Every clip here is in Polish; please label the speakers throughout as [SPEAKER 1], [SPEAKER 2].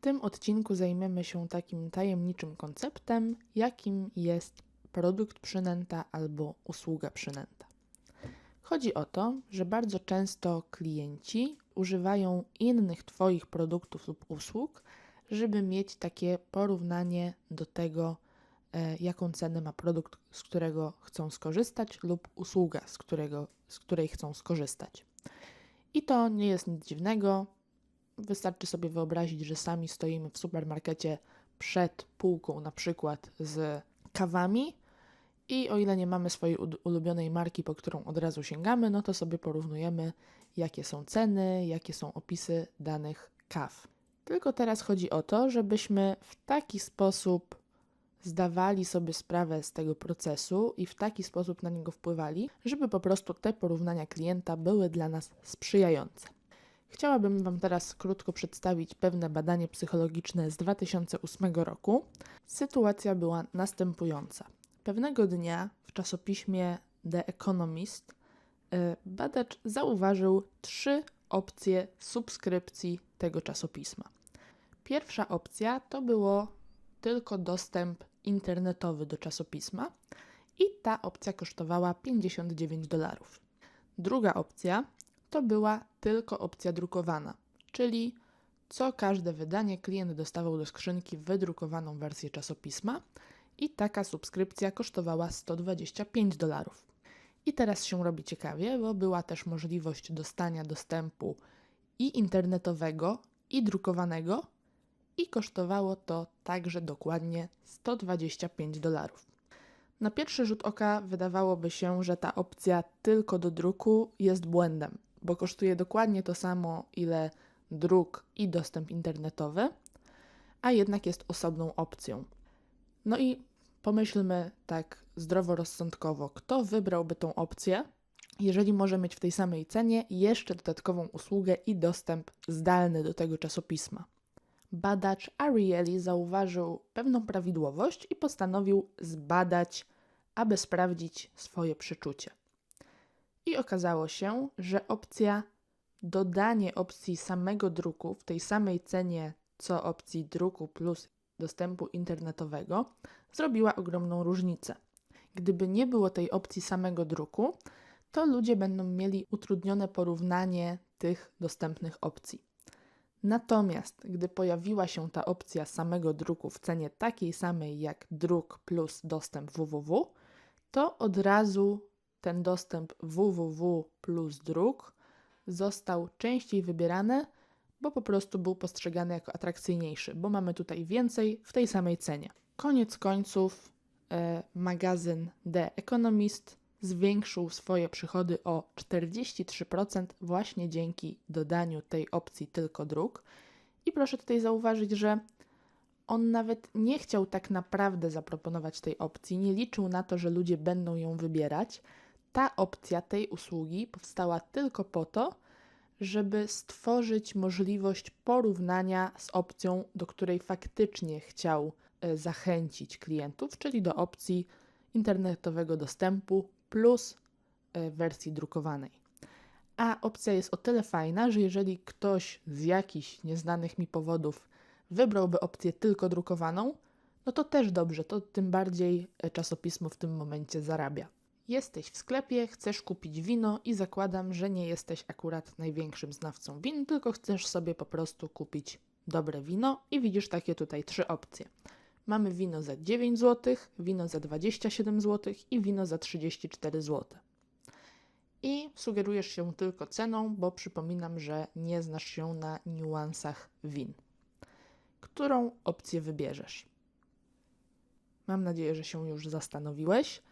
[SPEAKER 1] tym odcinku zajmiemy się takim tajemniczym konceptem, jakim jest produkt przynęta albo usługa przynęta. Chodzi o to, że bardzo często klienci używają innych Twoich produktów lub usług, żeby mieć takie porównanie do tego, e, jaką cenę ma produkt, z którego chcą skorzystać, lub usługa, z, którego, z której chcą skorzystać. I to nie jest nic dziwnego. Wystarczy sobie wyobrazić, że sami stoimy w supermarkecie przed półką, na przykład z kawami, i o ile nie mamy swojej ulubionej marki, po którą od razu sięgamy, no to sobie porównujemy, jakie są ceny, jakie są opisy danych kaw. Tylko teraz chodzi o to, żebyśmy w taki sposób zdawali sobie sprawę z tego procesu i w taki sposób na niego wpływali, żeby po prostu te porównania klienta były dla nas sprzyjające. Chciałabym Wam teraz krótko przedstawić pewne badanie psychologiczne z 2008 roku. Sytuacja była następująca. Pewnego dnia w czasopiśmie The Economist y, badacz zauważył trzy opcje subskrypcji tego czasopisma. Pierwsza opcja to było tylko dostęp internetowy do czasopisma i ta opcja kosztowała 59 dolarów. Druga opcja to była tylko opcja drukowana, czyli co każde wydanie klient dostawał do skrzynki wydrukowaną wersję czasopisma i taka subskrypcja kosztowała 125 dolarów. I teraz się robi ciekawie, bo była też możliwość dostania dostępu i internetowego, i drukowanego, i kosztowało to także dokładnie 125 dolarów. Na pierwszy rzut oka wydawałoby się, że ta opcja tylko do druku jest błędem, bo kosztuje dokładnie to samo, ile druk i dostęp internetowy, a jednak jest osobną opcją. No i pomyślmy tak zdroworozsądkowo, kto wybrałby tą opcję, jeżeli może mieć w tej samej cenie jeszcze dodatkową usługę i dostęp zdalny do tego czasopisma. Badacz Ariely zauważył pewną prawidłowość i postanowił zbadać, aby sprawdzić swoje przeczucie. I okazało się, że opcja dodanie opcji samego druku w tej samej cenie co opcji druku plus dostępu internetowego zrobiła ogromną różnicę. Gdyby nie było tej opcji samego druku, to ludzie będą mieli utrudnione porównanie tych dostępnych opcji. Natomiast gdy pojawiła się ta opcja samego druku w cenie takiej samej jak druk plus dostęp www, to od razu ten dostęp www plus druk został częściej wybierany, bo po prostu był postrzegany jako atrakcyjniejszy, bo mamy tutaj więcej w tej samej cenie. Koniec końców e, magazyn The Economist zwiększył swoje przychody o 43% właśnie dzięki dodaniu tej opcji tylko druk. I proszę tutaj zauważyć, że on nawet nie chciał tak naprawdę zaproponować tej opcji, nie liczył na to, że ludzie będą ją wybierać. Ta opcja tej usługi powstała tylko po to, żeby stworzyć możliwość porównania z opcją, do której faktycznie chciał e, zachęcić klientów, czyli do opcji internetowego dostępu plus e, wersji drukowanej. A opcja jest o tyle fajna, że jeżeli ktoś z jakichś nieznanych mi powodów wybrałby opcję tylko drukowaną, no to też dobrze, to tym bardziej e, czasopismo w tym momencie zarabia. Jesteś w sklepie, chcesz kupić wino i zakładam, że nie jesteś akurat największym znawcą win, tylko chcesz sobie po prostu kupić dobre wino i widzisz takie tutaj trzy opcje. Mamy wino za 9 zł, wino za 27 zł i wino za 34 zł. I sugerujesz się tylko ceną, bo przypominam, że nie znasz się na niuansach win. Którą opcję wybierzesz? Mam nadzieję, że się już zastanowiłeś.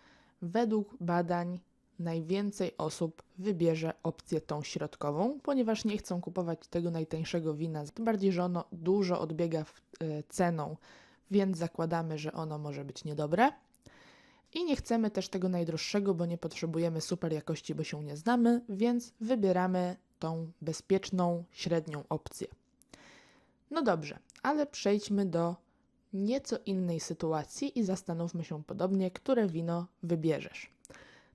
[SPEAKER 1] Według badań najwięcej osób wybierze opcję tą środkową, ponieważ nie chcą kupować tego najtańszego wina, tym bardziej, że ono dużo odbiega w, y, ceną więc zakładamy, że ono może być niedobre. I nie chcemy też tego najdroższego, bo nie potrzebujemy super jakości, bo się nie znamy, więc wybieramy tą bezpieczną, średnią opcję. No dobrze, ale przejdźmy do nieco innej sytuacji i zastanówmy się podobnie, które wino wybierzesz.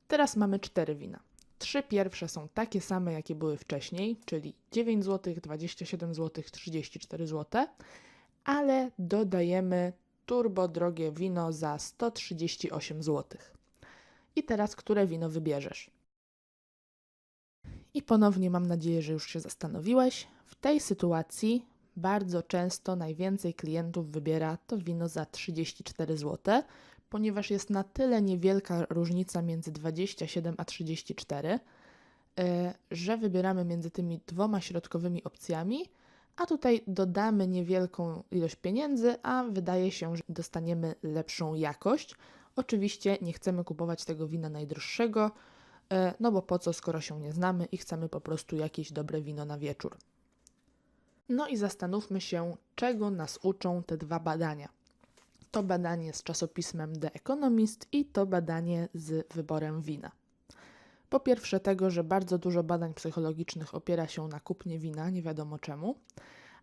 [SPEAKER 1] Teraz mamy cztery wina. Trzy pierwsze są takie same, jakie były wcześniej, czyli 9 zł, 27 zł, 34 zł ale dodajemy turbo drogie wino za 138 zł. I teraz, które wino wybierzesz? I ponownie mam nadzieję, że już się zastanowiłeś. W tej sytuacji bardzo często najwięcej klientów wybiera to wino za 34 zł, ponieważ jest na tyle niewielka różnica między 27 a 34, e, że wybieramy między tymi dwoma środkowymi opcjami, a tutaj dodamy niewielką ilość pieniędzy, a wydaje się, że dostaniemy lepszą jakość. Oczywiście nie chcemy kupować tego wina najdroższego, e, no bo po co, skoro się nie znamy i chcemy po prostu jakieś dobre wino na wieczór. No i zastanówmy się, czego nas uczą te dwa badania. To badanie z czasopismem The Economist i to badanie z wyborem wina. Po pierwsze, tego, że bardzo dużo badań psychologicznych opiera się na kupnie wina, nie wiadomo czemu.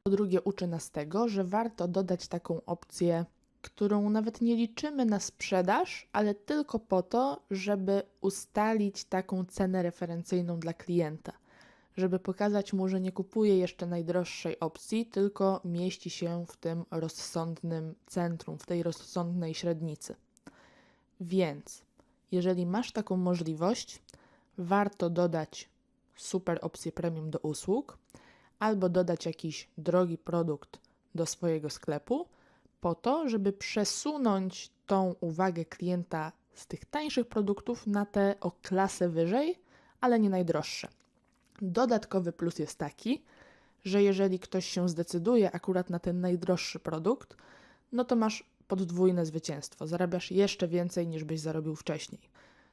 [SPEAKER 1] Po drugie, uczy nas tego, że warto dodać taką opcję, którą nawet nie liczymy na sprzedaż, ale tylko po to, żeby ustalić taką cenę referencyjną dla klienta żeby pokazać mu, że nie kupuje jeszcze najdroższej opcji, tylko mieści się w tym rozsądnym centrum, w tej rozsądnej średnicy. Więc, jeżeli masz taką możliwość, warto dodać super opcję premium do usług, albo dodać jakiś drogi produkt do swojego sklepu, po to, żeby przesunąć tą uwagę klienta z tych tańszych produktów na te o klasę wyżej, ale nie najdroższe. Dodatkowy plus jest taki, że jeżeli ktoś się zdecyduje akurat na ten najdroższy produkt, no to masz podwójne zwycięstwo. Zarabiasz jeszcze więcej niż byś zarobił wcześniej.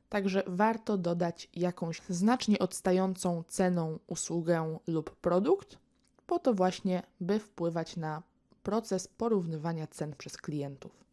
[SPEAKER 1] Także warto dodać jakąś znacznie odstającą ceną usługę lub produkt, po to właśnie, by wpływać na proces porównywania cen przez klientów.